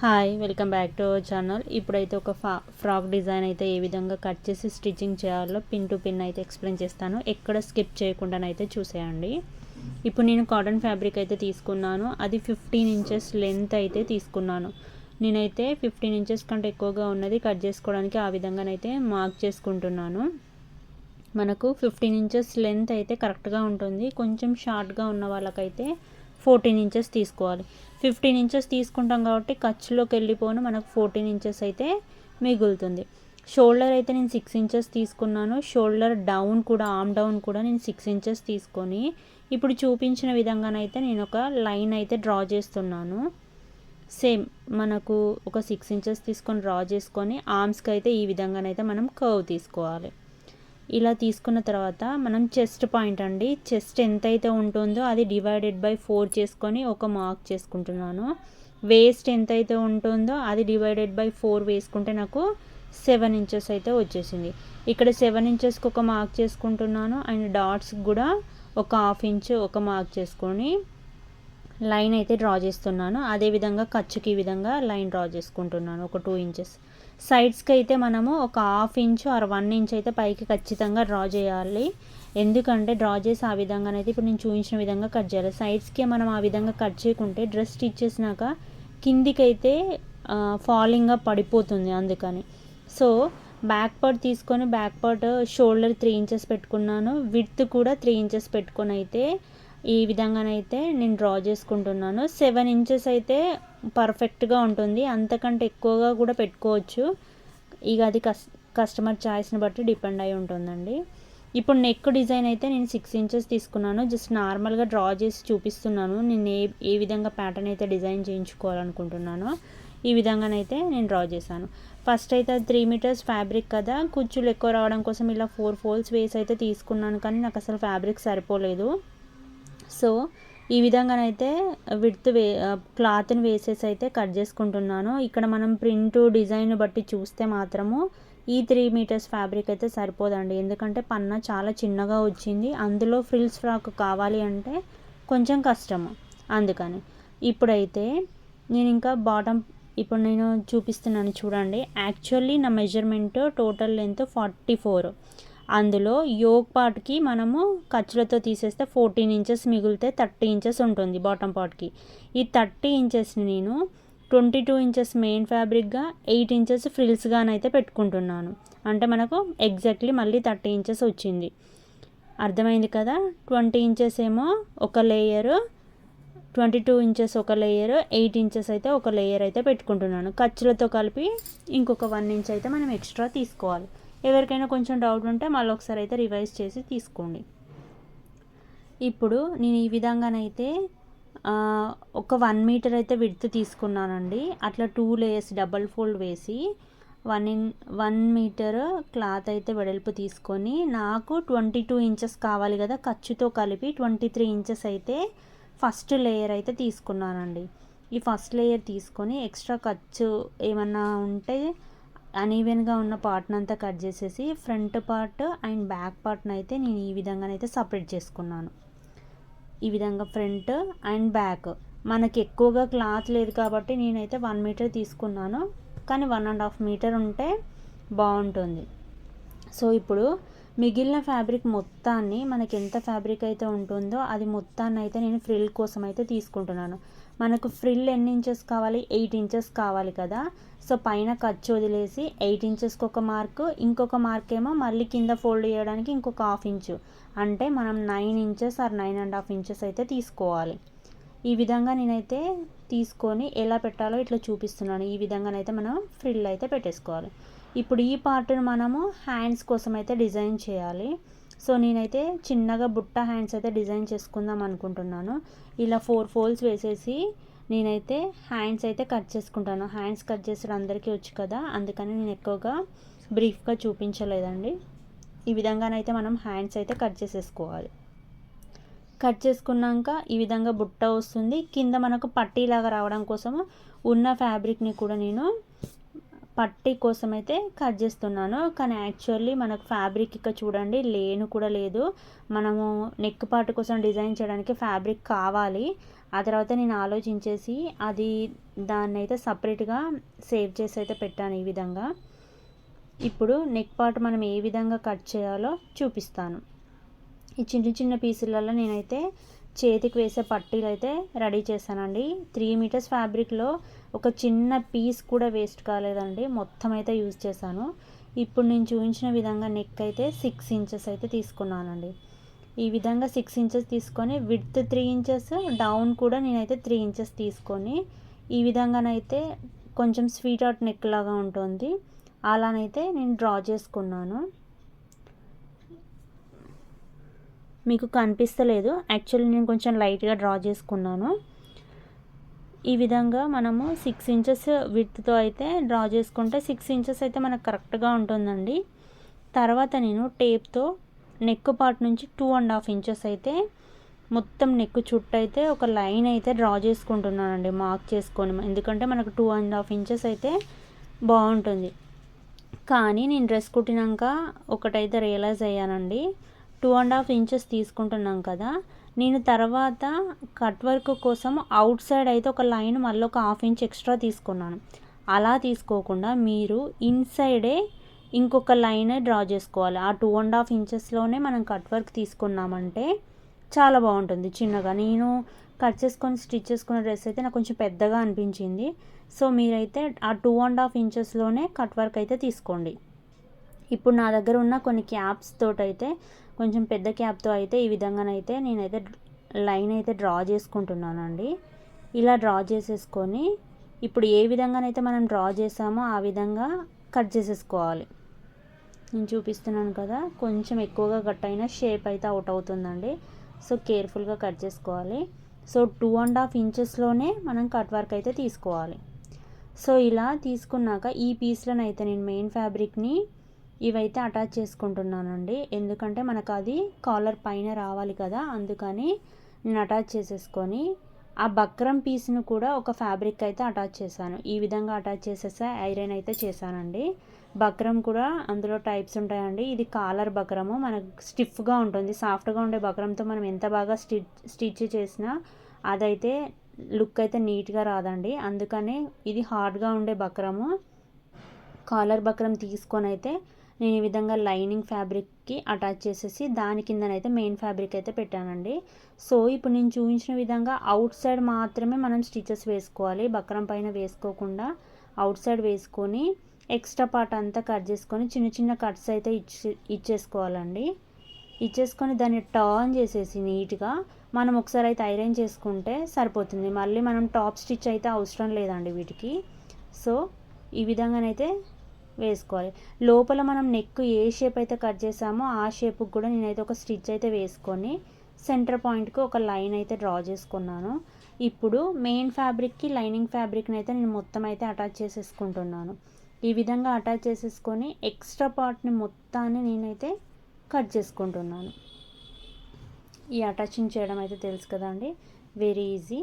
Hi welcome back to our channel. ఇప్పుడైతే ఒక ఫా ఫ్రాక్ డిజైన్ అయితే ఏ విధంగా కట్ చేసి స్టిచ్చింగ్ చేయాలో పిన్ టు పిన్ అయితే ఎక్స్ప్లెయిన్ చేస్తాను. ఎక్కడ స్కిప్ చేయకుండానైతే చూసేయండి. ఇప్పుడు నేను కాటన్ ఫ్యాబ్రిక్ అయితే తీసుకున్నాను. అది ఫిఫ్టీన్ ఇంచెస్ లెంత్ అయితే తీసుకున్నాను. నేనైతే ఫిఫ్టీన్ ఇంచెస్ కంటే ఎక్కువగా ఉన్నది కట్ చేసుకోవడానికి ఆ విధంగానైతే మార్క్ చేసుకుంటున్నాను. మనకు ఫిఫ్టీన్ ఇంచెస్ లెంత్ అయితే కరెక్ట్గా ఉంటుంది. కొంచెం షార్ట్గా ఉన్న వాళ్ళకైతే ఫోర్టీన్ ఇంచెస్ తీసుకోవాలి. ఫిఫ్టీన్ ఇంచెస్ తీసుకుంటాం కాబట్టి ఖర్చులోకి వెళ్ళిపోను మనకు ఫోర్టీన్ ఇంచెస్ అయితే మిగులుతుంది. షోల్డర్ అయితే నేను సిక్స్ ఇంచెస్ తీసుకున్నాను. షోల్డర్ డౌన్ కూడా ఆమ్ డౌన్ కూడా నేను సిక్స్ ఇంచెస్ తీసుకొని ఇప్పుడు చూపించిన విధంగానైతే నేను ఒక లైన్ అయితే డ్రా చేస్తున్నాను. సేమ్ మనకు ఒక సిక్స్ ఇంచెస్ తీసుకొని డ్రా చేసుకొని ఆర్మ్స్కి అయితే ఈ విధంగానైతే మనం కర్వ్ తీసుకోవాలి. ఇలా తీసుకున్న తర్వాత మనం చెస్ట్ పాయింట్ అండి. చెస్ట్ ఎంతైతే ఉంటుందో అది డివైడెడ్ బై ఫోర్ చేసుకొని ఒక మార్క్ చేసుకుంటున్నాను. వేస్ట్ ఎంతైతే ఉంటుందో అది డివైడెడ్ బై ఫోర్ వేసుకుంటే నాకు సెవెన్ ఇంచెస్ అయితే వచ్చేసింది. ఇక్కడ సెవెన్ ఇంచెస్కి ఒక మార్క్ చేసుకుంటున్నాను. అండ్ డాట్స్కి కూడా ఒక హాఫ్ ఇంచ్ ఒక మార్క్ చేసుకొని లైన్ అయితే డ్రా చేస్తున్నాను. అదేవిధంగా ఖర్చుకి ఈ విధంగా లైన్ డ్రా చేసుకుంటున్నాను. ఒక టూ ఇంచెస్. సైడ్స్కి అయితే మనము ఒక half inch or one inch అయితే పైకి ఖచ్చితంగా డ్రా చేయాలి. ఎందుకంటే డ్రా చేసి ఆ విధంగానైతే ఇప్పుడు నేను చూపించిన విధంగా కట్ చేయాలి. సైడ్స్కి మనం ఆ విధంగా కట్ చేయకుంటే డ్రెస్ స్టిచ్ చేసినాక కిందికైతే ఫాలింగ్గా పడిపోతుంది అందుకని. సో బ్యాక్ పార్ట్ తీసుకొని back part shoulder three inches పెట్టుకున్నాను. విత్ కూడా త్రీ ఇంచెస్ పెట్టుకొని అయితే ఈ విధంగానైతే నేను డ్రా చేసుకుంటున్నాను. సెవెన్ ఇంచెస్ అయితే పర్ఫెక్ట్గా ఉంటుంది. అంతకంటే ఎక్కువగా కూడా పెట్టుకోవచ్చు. ఇక అది కస్ కస్టమర్ ఛాయిస్ని బట్టి డిపెండ్ అయి ఉంటుందండి. ఇప్పుడు నెక్ డిజైన్ అయితే నేను సిక్స్ ఇంచెస్ తీసుకున్నాను. జస్ట్ నార్మల్గా డ్రా చేసి చూపిస్తున్నాను. నేను ఏ ఏ విధంగా ప్యాటర్న్ అయితే డిజైన్ చేయించుకోవాలనుకుంటున్నానో ఈ విధంగానైతే నేను డ్రా చేశాను. ఫస్ట్ అయితే త్రీ మీటర్స్ ఫ్యాబ్రిక్ కదా. కుచ్చులు ఎక్కువ రావడం కోసం ఇలా ఫోర్ ఫోల్స్ వేసి అయితే తీసుకున్నాను కానీ నాకు అసలు ఫ్యాబ్రిక్ సరిపోలేదు. సో ఈ విధంగానైతే విడ్త్ వే క్లాత్ని వేసేసి అయితే కట్ చేసుకుంటున్నాను. ఇక్కడ మనం ప్రింట్ డిజైన్ బట్టి చూస్తే మాత్రము ఈ త్రీ మీటర్స్ ఫ్యాబ్రిక్ అయితే సరిపోదండి. ఎందుకంటే పన్న చాలా చిన్నగా వచ్చింది. అందులో ఫ్రిల్స్ ఫ్రాక్ కావాలి అంటే కొంచెం కష్టము. అందుకని ఇప్పుడైతే నేను ఇంకా బాటమ్ ఇప్పుడు నేను చూపిస్తున్నాను చూడండి. యాక్చువల్లీ నా measurement total length forty four. అందులో యోగ్ పార్ట్కి మనము ఖర్చులతో తీసేస్తే ఫోర్టీన్ ఇంచెస్ మిగిలితే థర్టీ ఇంచెస్ ఉంటుంది బాటమ్ పార్ట్కి. ఈ థర్టీ ఇంచెస్ని నేను ట్వంటీ టూ ఇంచెస్ మెయిన్ ఫ్యాబ్రిక్గా ఎయిట్ ఇంచెస్ ఫ్రిల్స్గానైతే పెట్టుకుంటున్నాను. అంటే మనకు ఎగ్జాక్ట్లీ మళ్ళీ థర్టీ ఇంచెస్ వచ్చింది. అర్థమైంది కదా? ట్వంటీ ఇంచెస్ ఏమో ఒక లేయరు ట్వంటీ టూ ఇంచెస్ ఒక లేయర్ ఎయిట్ ఇంచెస్ అయితే ఒక లేయర్ అయితే పెట్టుకుంటున్నాను. ఖర్చులతో కలిపి ఇంకొక వన్ ఇంచ్ అయితే మనం ఎక్స్ట్రా తీసుకోవాలి. ఎవరికైనా కొంచెం డౌట్ ఉంటే మళ్ళీ ఒకసారి అయితే రివైజ్ చేసి తీసుకోండి. ఇప్పుడు నేను ఈ విధంగానైతే ఒక వన్ మీటర్ అయితే విడ్త్ తీసుకున్నానండి. అట్లా టూ లేయర్స్ డబల్ ఫోల్డ్ వేసి one in one metre cloth అయితే వెడల్పు తీసుకొని నాకు ట్వంటీ టూ ఇంచెస్ కావాలి కదా ఖర్చుతో కలిపి ట్వంటీ త్రీ ఇంచెస్ అయితే ఫస్ట్ లేయర్ అయితే తీసుకున్నానండి. ఈ ఫస్ట్ లేయర్ తీసుకొని ఎక్స్ట్రా ఖర్చు ఏమన్నా ఉంటే అన్ఈవెన్గా ఉన్న పార్ట్ని అంతా కట్ చేసేసి ఫ్రంట్ పార్ట్ అండ్ బ్యాక్ పార్ట్ని అయితే నేను ఈ విధంగానైతే సపరేట్ చేసుకున్నాను. ఈ విధంగా ఫ్రంట్ అండ్ బ్యాక్ మనకి ఎక్కువగా క్లాత్ లేదు కాబట్టి నేనైతే వన్ మీటర్ తీసుకున్నాను. కానీ వన్ అండ్ హాఫ్ మీటర్ ఉంటే బాగుంటుంది. సో ఇప్పుడు మిగిలిన ఫ్యాబ్రిక్ మొత్తాన్ని మనకి ఎంత ఫ్యాబ్రిక్ అయితే ఉంటుందో అది మొత్తాన్ని అయితే నేను ఫ్రిల్ కోసం అయితే తీసుకుంటున్నాను. మనకు ఫ్రిల్ ఎన్ని ఇంచెస్ కావాలి? ఎయిట్ ఇంచెస్ కావాలి కదా. సో పైన ఖర్చు వదిలేసి ఎయిట్ ఇంచెస్కి ఒక మార్క్ ఇంకొక మార్క్ ఏమో మళ్ళీ కింద ఫోల్డ్ చేయడానికి ఇంకొక హాఫ్ ఇంచు అంటే మనం nine inches or nine and half inches అయితే తీసుకోవాలి. ఈ విధంగా నేనైతే తీసుకొని ఎలా పెట్టాలో ఇట్లా చూపిస్తున్నాను. ఈ విధంగానైతే మనం ఫ్రిల్ అయితే పెట్టేసుకోవాలి. ఇప్పుడు ఈ పార్ట్ను మనము హ్యాండ్స్ కోసం అయితే డిజైన్ చేయాలి. సో నేనైతే చిన్నగా బుట్ట హ్యాండ్స్ అయితే డిజైన్ చేసుకుందాం అనుకుంటున్నాను. ఇలా ఫోర్ ఫోల్స్ వేసేసి నేనైతే హ్యాండ్స్ అయితే కట్ చేసుకుంటాను. హ్యాండ్స్ కట్ చేసడం అందరికీ వచ్చు కదా అందుకని నేను ఎక్కువగా బ్రీఫ్గా చూపించలేదండి. ఈ విధంగానైతే మనం హ్యాండ్స్ అయితే కట్ చేసేసుకోవాలి. కట్ చేసుకున్నాక ఈ విధంగా బుట్ట వస్తుంది. కింద మనకు పట్టీలాగా రావడం కోసము ఉన్న ఫ్యాబ్రిక్ని కూడా నేను పట్టీ కోసం అయితే కట్ చేస్తున్నాను. కానీ యాక్చువల్లీ మనకు ఫ్యాబ్రిక్ ఇక్కడ చూడండి లేను కూడా లేదు. మనము నెక్ పార్ట్ కోసం డిజైన్ చేయడానికి ఫ్యాబ్రిక్ కావాలి. ఆ తర్వాత నేను ఆలోచించేసి అది దాన్ని అయితే సపరేట్గా సేవ్ చేసి అయితే పెట్టాను ఈ విధంగా. ఇప్పుడు నెక్ పార్ట్ మనం ఏ విధంగా కట్ చేయాలో చూపిస్తాను. ఈ చిన్న చిన్న పీసులలో నేనైతే చేతికి వేసే పట్టీలు అయితే రెడీ చేశానండి. త్రీ మీటర్స్ ఫ్యాబ్రిక్లో ఒక చిన్న పీస్ కూడా వేస్ట్ కాలేదండి. మొత్తం అయితే యూజ్ చేశాను. ఇప్పుడు నేను చూపించిన విధంగా నెక్ అయితే సిక్స్ ఇంచెస్ అయితే తీసుకున్నానండి. ఈ విధంగా సిక్స్ ఇంచెస్ తీసుకొని విడ్త్ త్రీ ఇంచెస్ డౌన్ కూడా నేనైతే త్రీ ఇంచెస్ తీసుకొని ఈ విధంగానైతే కొంచెం స్వీట్ అవుట్ నెక్ లాగా ఉంటుంది. అలానైతే నేను డ్రా చేసుకున్నాను. మీకు కనిపిస్తలేదు. యాక్చువల్లీ నేను కొంచెం లైట్గా డ్రా చేసుకున్నాను. ఈ విధంగా మనము సిక్స్ ఇంచెస్ విత్తో అయితే డ్రా చేసుకుంటే సిక్స్ ఇంచెస్ అయితే మనకు కరెక్ట్గా ఉంటుందండి. తర్వాత నేను టేప్తో నెక్ పార్ట్ నుంచి టూ అండ్ హాఫ్ ఇంచెస్ అయితే మొత్తం నెక్ చుట్టూ అయితే ఒక లైన్ అయితే డ్రా చేసుకుంటున్నానండి మార్క్ చేసుకొని. ఎందుకంటే మనకు టూ అండ్ హాఫ్ ఇంచెస్ అయితే బాగుంటుంది. కానీ నేను డ్రెస్ కుట్టినాక ఒకటైతే రియలైజ్ అయ్యానండి. టూ అండ్ హాఫ్ ఇంచెస్ తీసుకుంటున్నాం కదా. నేను తర్వాత కట్ వర్క్ కోసం అవుట్ సైడ్ అయితే ఒక లైన్ మళ్ళీ ఒక హాఫ్ ఇంచ్ ఎక్స్ట్రా తీసుకున్నాను. అలా తీసుకోకుండా మీరు ఇన్సైడే ఇంకొక లైన్ డ్రా చేసుకోవాలి. ఆ టూ అండ్ హాఫ్ ఇంచెస్లోనే మనం కట్ వర్క్ తీసుకున్నామంటే చాలా బాగుంటుంది. చిన్నగా నేను కట్ చేసుకొని స్టిచ్ చేసుకున్న డ్రెస్ అయితే నాకు కొంచెం పెద్దగా అనిపించింది. సో మీరైతే ఆ టూ అండ్ హాఫ్ ఇంచెస్లోనే కట్ వర్క్ అయితే తీసుకోండి. ఇప్పుడు నా దగ్గర ఉన్న కొన్ని క్యాప్స్ తోటైతే కొంచెం పెద్ద క్యాప్తో అయితే ఈ విధంగానైతే నేనైతే లైన్ అయితే డ్రా చేసుకుంటున్నానండి. ఇలా డ్రా చేసేసుకొని ఇప్పుడు ఏ విధంగానైతే మనం డ్రా చేసామో ఆ విధంగా కట్ చేసేసుకోవాలి. నేను చూపిస్తున్నాను కదా కొంచెం ఎక్కువగా కట్ అయినా షేప్ అయితే అవుట్ అవుతుందండి. సో కేర్ఫుల్గా కట్ చేసుకోవాలి. సో టూ అండ్ హాఫ్ ఇంచెస్లోనే మనం కట్ వర్క్ అయితే తీసుకోవాలి. సో ఇలా తీసుకున్నాక ఈ పీస్లోనైతే నేను మెయిన్ ఫ్యాబ్రిక్ని ఇవైతే అటాచ్ చేసుకుంటున్నానండి. ఎందుకంటే మనకు అది కాలర్ పైన రావాలి కదా అందుకని నేను అటాచ్ చేసేసుకొని ఆ బక్రం పీస్ను కూడా ఒక ఫ్యాబ్రిక్ అయితే అటాచ్ చేశాను. ఈ విధంగా అటాచ్ చేసేసా ఐరన్ అయితే చేశానండి. బక్రం కూడా అందులో టైప్స్ ఉంటాయండి. ఇది కాలర్ బక్రము మనకు స్టిఫ్గా ఉంటుంది. సాఫ్ట్గా ఉండే బక్రంతో మనం ఎంత బాగా స్టిచ్ స్టిచ్ చేసినా అదైతే లుక్ అయితే నీట్గా రాదండి. అందుకనే ఇది హార్డ్గా ఉండే బక్రము. కాలర్ బక్రం తీసుకొని అయితే నేను ఈ విధంగా లైనింగ్ ఫ్యాబ్రిక్కి అటాచ్ చేసేసి దాని కిందనైతే మెయిన్ ఫ్యాబ్రిక్ అయితే పెట్టానండి. సో ఇప్పుడు నేను చూపించిన విధంగా అవుట్ సైడ్ మాత్రమే మనం స్టిచెస్ వేసుకోవాలి. బక్రం పైన వేసుకోకుండా అవుట్ సైడ్ వేసుకొని ఎక్స్ట్రా పార్ట్ అంతా కట్ చేసుకొని చిన్న చిన్న కట్స్ అయితే ఇచ్చి ఇచ్చేసుకోవాలండి. ఇచ్చేసుకొని దాన్ని టర్న్ చేసేసి నీట్గా మనం ఒకసారి అయితే ఐరన్ చేసుకుంటే సరిపోతుంది. మళ్ళీ మనం టాప్ స్టిచ్ అయితే అవసరం లేదండి వీటికి. సో ఈ విధంగానైతే వేసుకోవాలి. లోపల మనం నెక్ ఏ షేప్ అయితే కట్ చేసామో ఆ షేప్కి కూడా నేనైతే ఒక స్టిచ్ అయితే వేసుకొని సెంటర్ పాయింట్కి ఒక లైన్ అయితే డ్రా చేసుకున్నాను. ఇప్పుడు మెయిన్ ఫ్యాబ్రిక్కి లైనింగ్ ఫ్యాబ్రిక్ని అయితే నేను మొత్తం అయితే అటాచ్ చేసేసుకుంటున్నాను. ఈ విధంగా అటాచ్ చేసేసుకొని ఎక్స్ట్రా పార్ట్ని మొత్తాన్ని నేనైతే కట్ చేసుకుంటున్నాను. ఈ అటాచింగ్ చేయడం అయితే తెలుసు కదండి? వెరీ ఈజీ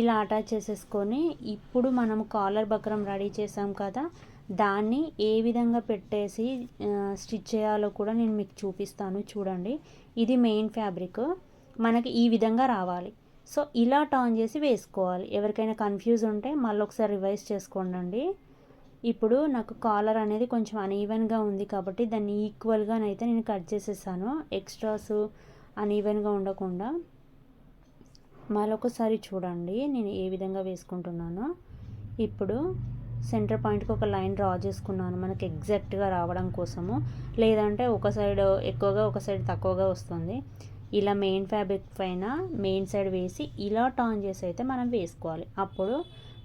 ఇలా అటాచ్ చేసేసుకొని ఇప్పుడు మనం కాలర్ బక్రం రెడీ చేసాం కదా దాన్ని ఏ విధంగా పెట్టేసి స్టిచ్ చేయాలో కూడా నేను మీకు చూపిస్తాను చూడండి. ఇది మెయిన్ ఫ్యాబ్రిక్. మనకి ఈ విధంగా రావాలి. సో ఇలా టర్న్ చేసి వేసుకోవాలి. ఎవరికైనా కన్ఫ్యూజ్ ఉంటే మళ్ళీ ఒకసారి రివైజ్ చేసుకోండి ఇప్పుడు నాకు కాలర్ అనేది కొంచెం అన్ఈవెన్గా ఉంది కాబట్టి దాన్ని ఈక్వల్గానైతే నేను కట్ చేసేసాను. ఎక్స్ట్రాస్ అన్ఈవెన్గా ఉండకుండా. మరొకసారి చూడండి నేను ఏ విధంగా వేసుకుంటున్నానో. ఇప్పుడు సెంటర్ పాయింట్కి ఒక లైన్ డ్రా చేసుకున్నాను. మనకి ఎగ్జాక్ట్గా రావడం కోసము. లేదంటే ఒక సైడ్ ఎక్కువగా ఒక సైడ్ తక్కువగా వస్తుంది. ఇలా మెయిన్ ఫ్యాబ్రిక్ పైన మెయిన్ సైడ్ వేసి ఇలా టర్న్ చేసి అయితే మనం వేసుకోవాలి. అప్పుడు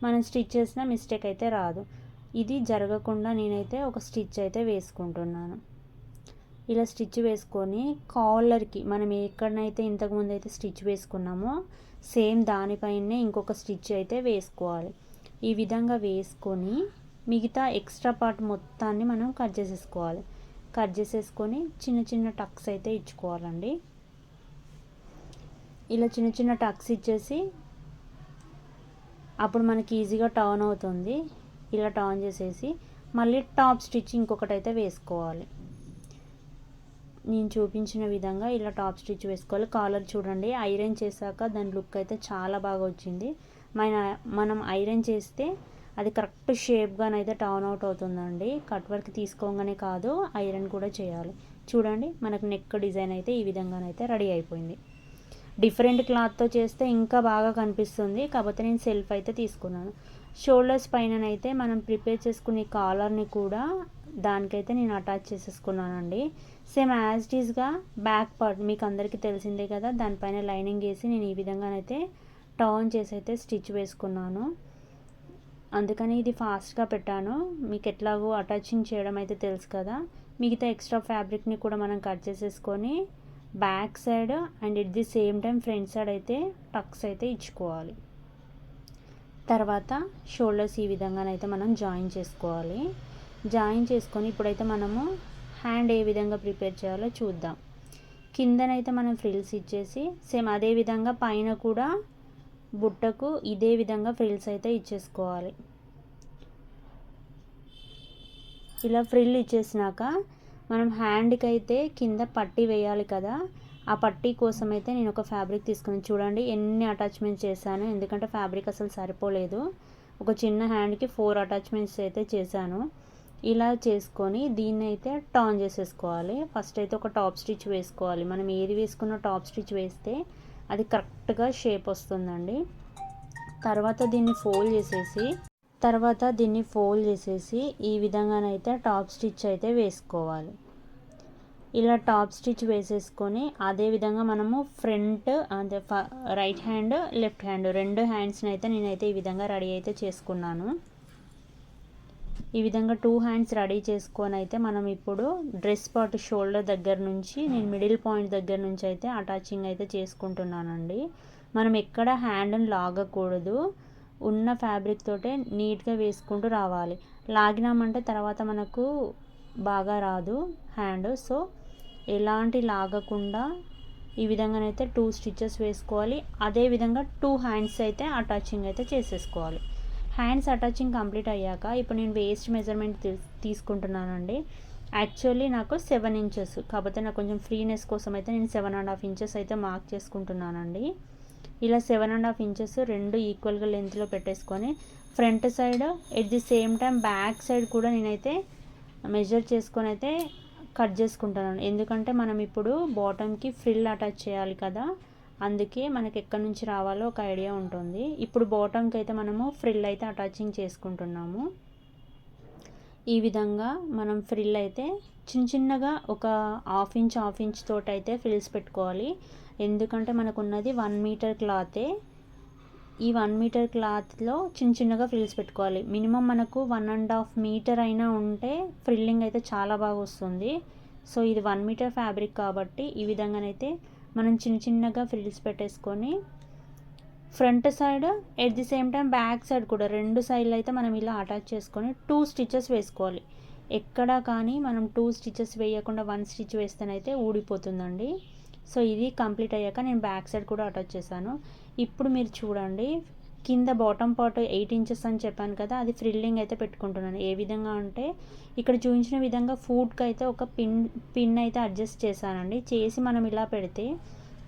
మనం స్టిచ్ చేసిన మిస్టేక్ అయితే రాదు. ఇది జరగకుండా నేనైతే ఒక స్టిచ్ అయితే వేసుకుంటున్నాను. ఇలా స్టిచ్ వేసుకొని కాలర్కి మనం ఎక్కడనైతే ఇంతకుముందు అయితే స్టిచ్ వేసుకున్నామో సేమ్ దానిపైనే ఇంకొక స్టిచ్ అయితే వేసుకోవాలి. ఈ విధంగా వేసుకొని మిగతా ఎక్స్ట్రా పార్ట్ మొత్తాన్ని మనం కట్ చేసేసుకోవాలి. కట్ చేసేసుకొని చిన్న చిన్న టక్స్ అయితే ఇచ్చుకోవాలండి. ఇలా చిన్న చిన్న టక్స్ ఇచ్చేసి అప్పుడు మనకి ఈజీగా టర్న్ అవుతుంది. ఇలా టర్న్ చేసేసి మళ్ళీ టాప్ స్టిచ్ ఇంకొకటి అయితే వేసుకోవాలి. నేను చూపించిన విధంగా ఇలా టాప్ స్టిచ్ వేసుకోవాలి. కాలర్ చూడండి ఐరన్ చేశాక దాని లుక్ అయితే చాలా బాగా వచ్చింది. మన మనం ఐరన్ చేస్తే అది కరెక్ట్ షేప్గానైతే టర్న్ అవుట్ అవుతుందండి. కట్ వర్క్ తీసుకోగానే కాదు ఐరన్ కూడా చేయాలి. చూడండి మనకు నెక్ డిజైన్ అయితే ఈ విధంగానైతే రెడీ అయిపోయింది. డిఫరెంట్ క్లాత్తో చేస్తే ఇంకా బాగా కనిపిస్తుంది. కాకపోతే నేను సెల్ఫ్ అయితే తీసుకున్నాను. షోల్డర్స్ పైననైతే మనం ప్రిపేర్ చేసుకునే కాలర్ని కూడా దానికైతే నేను అటాచ్ చేసేసుకున్నానండి. సేమ్ యాజ్ ఇట్ ఈస్గా బ్యాక్ పార్ట్ మీకు అందరికీ తెలిసిందే కదా దానిపైన లైనింగ్ వేసి నేను ఈ విధంగానైతే టర్న్ చేసి అయితే స్టిచ్ వేసుకున్నాను. అందుకని ఇది ఫాస్ట్గా పెట్టాను. మీకు ఎట్లాగో అటాచింగ్ చేయడం అయితే తెలుసు కదా. మిగతా ఎక్స్ట్రా ఫ్యాబ్రిక్ని కూడా మనం కట్ చేసేసుకొని back side and at the same time front side అయితే టక్స్ అయితే ఇచ్చుకోవాలి. తర్వాత షోల్డర్స్ ఈ విధంగానైతే మనం జాయిన్ చేసుకోవాలి. జాయిన్ చేసుకొని ఇప్పుడైతే మనము హ్యాండ్ ఏ విధంగా ప్రిపేర్ చేయాలో చూద్దాం. కిందనైతే మనం ఫ్రిల్స్ ఇచ్చేసి సేమ్ అదే విధంగా పైన కూడా బుట్టకు ఇదే విధంగా ఫ్రిల్స్ అయితే ఇచ్చేసుకోవాలి. ఇలా ఫ్రిల్ ఇచ్చేసినాక మనం హ్యాండ్కి అయితే కింద పట్టీ వేయాలి కదా. ఆ పట్టీ కోసం అయితే నేను ఒక ఫ్యాబ్రిక్ తీసుకుని చూడండి ఎన్ని అటాచ్మెంట్స్ చేశాను. ఎందుకంటే ఫ్యాబ్రిక్ అసలు సరిపోలేదు. ఒక చిన్న హ్యాండ్కి ఫోర్ అటాచ్మెంట్స్ అయితే చేశాను. ఇలా చేసుకొని దీన్ని అయితే టర్న్ చేసేసుకోవాలి. ఫస్ట్ అయితే ఒక టాప్ స్టిచ్ వేసుకోవాలి. మనం ఏది వేసుకున్న టాప్ స్టిచ్ వేస్తే అది కరెక్ట్గా షేప్ వస్తుందండి. తర్వాత దీన్ని ఫోల్డ్ చేసేసి తర్వాత దీన్ని ఫోల్డ్ చేసేసి ఈ విధంగానైతే టాప్ స్టిచ్ అయితే వేసుకోవాలి. ఇలా టాప్ స్టిచ్ వేసేసుకొని అదే విధంగా మనము ఫ్రంట్ అంటే రైట్ హ్యాండ్ లెఫ్ట్ హ్యాండ్ రెండు హ్యాండ్స్ని అయితే నేనైతే ఈ విధంగా రెడీ అయితే చేసుకున్నాను. ఈ విధంగా టూ హ్యాండ్స్ రెడీ చేసుకొని అయితే మనం ఇప్పుడు డ్రెస్ పార్ట్ షోల్డర్ దగ్గర నుంచి నేను మిడిల్ పాయింట్ దగ్గర నుంచి అయితే అటాచింగ్ అయితే చేసుకుంటున్నానండి. మనం ఎక్కడ హ్యాండ్ని లాగకూడదు. ఉన్న ఫ్యాబ్రిక్ తోటే నీట్గా వేసుకుంటూ రావాలి. లాగినామంటే తర్వాత మనకు బాగా రాదు హ్యాండ్ సో ఎలాంటి లాగకుండా ఈ విధంగానైతే టూ స్టిచ్చెస్ వేసుకోవాలి. అదే విధంగా టూ హ్యాండ్స్ అయితే అటాచింగ్ అయితే చేసేసుకోవాలి. హ్యాండ్స్ అటాచింగ్ కంప్లీట్ అయ్యాక ఇప్పుడు నేను వేస్ట్ మెజర్మెంట్ తీసుకుంటున్నానండి. యాక్చువల్లీ నాకు సెవెన్ ఇంచెస్ కాకపోతే నాకు కొంచెం ఫ్రీనెస్ కోసం అయితే నేను సెవెన్ అండ్ హాఫ్ ఇంచెస్ అయితే మార్క్ చేసుకుంటున్నానండి. ఇలా సెవెన్ అండ్ హాఫ్ ఇంచెస్ రెండు ఈక్వల్గా లెంత్లో పెట్టేసుకొని front side at the same time back side కూడా నేనైతే మెజర్ చేసుకొని అయితే కట్ చేసుకుంటున్నాను ఎందుకంటే మనం ఇప్పుడు బాటమ్కి ఫ్రిల్ అటాచ్ చేయాలి కదా. అందుకే మనకి ఎక్కడి నుంచి రావాలో ఒక ఐడియా ఉంటుంది. ఇప్పుడు బాటంకి అయితే మనము ఫ్రిల్ అయితే అటాచింగ్ చేసుకుంటున్నాము. ఈ విధంగా మనం ఫ్రిల్ అయితే చిన్న చిన్నగా ఒక హాఫ్ ఇంచ్ హాఫ్ ఇంచ్ తోటి అయితే ఫ్రిల్స్ పెట్టుకోవాలి. ఎందుకంటే మనకున్నది వన్ మీటర్ క్లాతే. ఈ వన్ మీటర్ క్లాత్లో చిన్న చిన్నగా ఫ్రిల్స్ పెట్టుకోవాలి. మినిమం మనకు వన్ అండ్ హాఫ్ మీటర్ అయినా ఉంటే ఫ్రిల్లింగ్ అయితే చాలా బాగా వస్తుంది. సో ఇది వన్ మీటర్ ఫ్యాబ్రిక్ కాబట్టి ఈ విధంగానైతే మనం చిన్న చిన్నగా ఫ్రిల్స్ పెట్టేసుకొని front side at the same time back side కూడా రెండు సైడ్లు అయితే మనం ఇలా అటాచ్ చేసుకొని టూ స్టిచెస్ వేసుకోవాలి. ఎక్కడా కానీ మనం టూ స్టిచెస్ వేయకుండా వన్ స్టిచ్ వేస్తేనైతే ఊడిపోతుందండి. సో ఇది కంప్లీట్ అయ్యాక నేను బ్యాక్ సైడ్ కూడా అటాచ్ చేశాను. ఇప్పుడు మీరు చూడండి కింద బాటమ్ పార్ట్ ఎయిట్ ఇంచెస్ అని చెప్పాను కదా అది ఫ్రిల్లింగ్ అయితే పెట్టుకుంటున్నాను. ఏ విధంగా అంటే ఇక్కడ చూపించిన విధంగా ఫూడ్కి అయితే ఒక పిన్ పిన్ అయితే అడ్జస్ట్ చేశానండి. చేసి మనం ఇలా పెడితే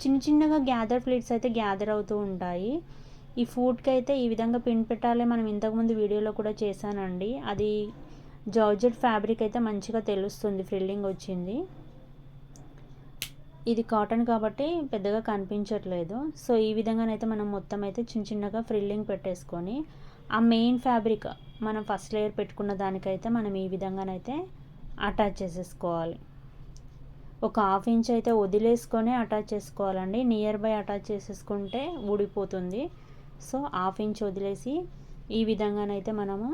చిన్న చిన్నగా గ్యాదర్ ప్లేట్స్ అయితే గ్యాదర్ అవుతూ ఉంటాయి. ఈ ఫుడ్కి అయితే ఈ విధంగా పిన్ పెట్టాలి మనం ఇంతకుముందు వీడియోలో కూడా చేశానండి. అది జార్జెట్ ఫ్యాబ్రిక్ అయితే మంచిగా తెలుస్తుంది ఫ్రిల్లింగ్ వచ్చింది. ఇది కాటన్ కాబట్టి పెద్దగా కనిపించట్లేదు. సో ఈ విధంగానైతే మనం మొత్తం అయితే చిన్న చిన్నగా ఫ్రిల్లింగ్ పెట్టేసుకొని ఆ మెయిన్ ఫ్యాబ్రిక్ మనం ఫస్ట్ లేయర్ పెట్టుకున్న దానికైతే మనం ఈ విధంగానైతే అటాచ్ చేసేసుకోవాలి. ఒక హాఫ్ ఇంచ్ అయితే వదిలేసుకొని అటాచ్ చేసుకోవాలండి. నియర్ బై అటాచ్ చేసేసుకుంటే ఊడిపోతుంది. సో హాఫ్ ఇంచ్ వదిలేసి ఈ విధంగానైతే మనము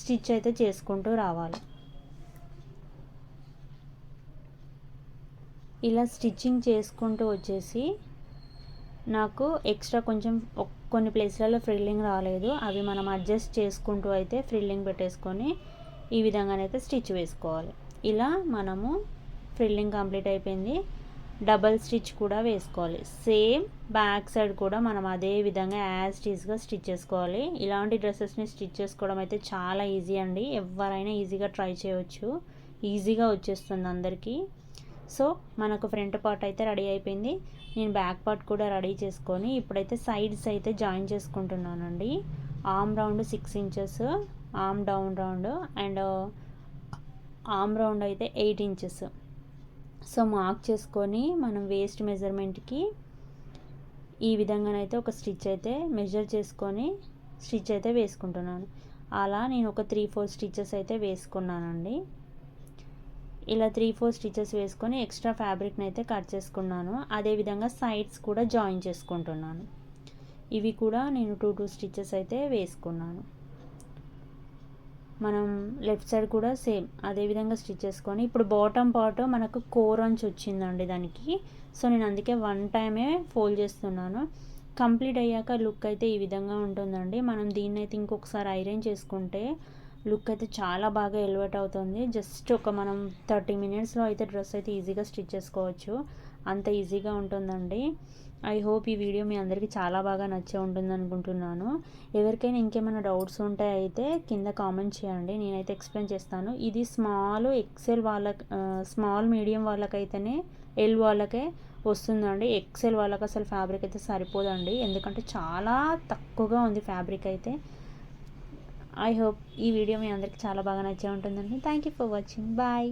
స్టిచ్ అయితే చేసుకుంటూ రావాలి. ఇలా స్టిచ్చింగ్ చేసుకుంటూ వచ్చేసి నాకు ఎక్స్ట్రా కొంచెం కొన్ని ప్లేస్లలో ఫ్రిల్లింగ్ రాలేదు. అవి మనం అడ్జస్ట్ చేసుకుంటూ అయితే ఫ్రిల్లింగ్ పెట్టేసుకొని ఈ విధంగానైతే స్టిచ్ వేసుకోవాలి. ఇలా మనము ఫ్రిల్లింగ్ కంప్లీట్ అయిపోయింది. డబల్ స్టిచ్ కూడా వేసుకోవాలి. సేమ్ బ్యాక్ సైడ్ కూడా మనం అదే విధంగా యాజ్ టీజ్గా స్టిచ్ చేసుకోవాలి. ఇలాంటి డ్రెస్సెస్ని స్టిచ్ చేసుకోవడం అయితే చాలా ఈజీ అండి. ఎవరైనా ఈజీగా ట్రై చేయవచ్చు ఈజీగా వచ్చేస్తుంది అందరికీ. సో మనకు ఫ్రంట్ పార్ట్ అయితే రెడీ అయిపోయింది. నేను బ్యాక్ పార్ట్ కూడా రెడీ చేసుకొని ఇప్పుడైతే సైడ్స్ అయితే జాయిన్ చేసుకుంటున్నానండి. Arm round six inches arm down round and arm round అయితే ఎయిట్ ఇంచెస్. సో మార్క్ చేసుకొని మనం వేస్ట్ మెజర్మెంట్కి ఈ విధంగానైతే ఒక స్టిచ్ అయితే మెజర్ చేసుకొని స్టిచ్ అయితే వేసుకుంటున్నాను. అలా నేను ఒక త్రీ ఫోర్ స్టిచెస్ అయితే వేసుకున్నానండి. ఇలా త్రీ ఫోర్ స్టిచెస్ వేసుకొని ఎక్స్ట్రా ఫ్యాబ్రిక్ని అయితే కట్ చేసుకున్నాను. అదేవిధంగా సైడ్స్ కూడా జాయిన్ చేసుకుంటున్నాను. ఇవి కూడా నేను టూ టూ స్టిచెస్ అయితే వేసుకున్నాను. మనం లెఫ్ట్ సైడ్ కూడా సేమ్ అదే విధంగా స్టిచ్ చేసుకొని ఇప్పుడు బాటమ్ పార్ట్ మనకు కోర్ అంచు వచ్చిందండి దానికి. సో నేను అందుకే వన్ టైమే ఫోల్డ్ చేస్తున్నాను. కంప్లీట్ అయ్యాక లుక్ అయితే ఈ విధంగా ఉంటుందండి. మనం దీన్ని అయితే ఇంకొకసారి ఐరన్ చేసుకుంటే లుక్ అయితే చాలా బాగా ఎలివేట్ అవుతుంది. జస్ట్ ఒక మనం థర్టీ మినిట్స్లో అయితే డ్రెస్ అయితే ఈజీగా స్టిచ్ చేసుకోవచ్చు. అంత ఈజీగా ఉంటుందండి. ఐ హోప్ ఈ వీడియో మీ అందరికీ చాలా బాగా నచ్చే ఉంటుంది అనుకుంటున్నాను. ఎవరికైనా ఇంకేమైనా డౌట్స్ ఉంటే అయితే కింద కామెంట్ చేయండి. నేనైతే ఎక్స్ప్లెయిన్ చేస్తాను. ఇది స్మాల్ ఎక్సెల్ వాళ్ళకి స్మాల్ మీడియం వాళ్ళకైతేనే ఎల్ వాళ్ళకే వస్తుందండి. ఎక్సెల్ వాళ్ళకి అసలు ఫ్యాబ్రిక్ అయితే సరిపోదండి. ఎందుకంటే చాలా తక్కువగా ఉంది ఫ్యాబ్రిక్ అయితే. ఐ హోప్ ఈ వీడియో మీ అందరికీ చాలా బాగా నచ్చే ఉంటుందండి. Thank you for watching bye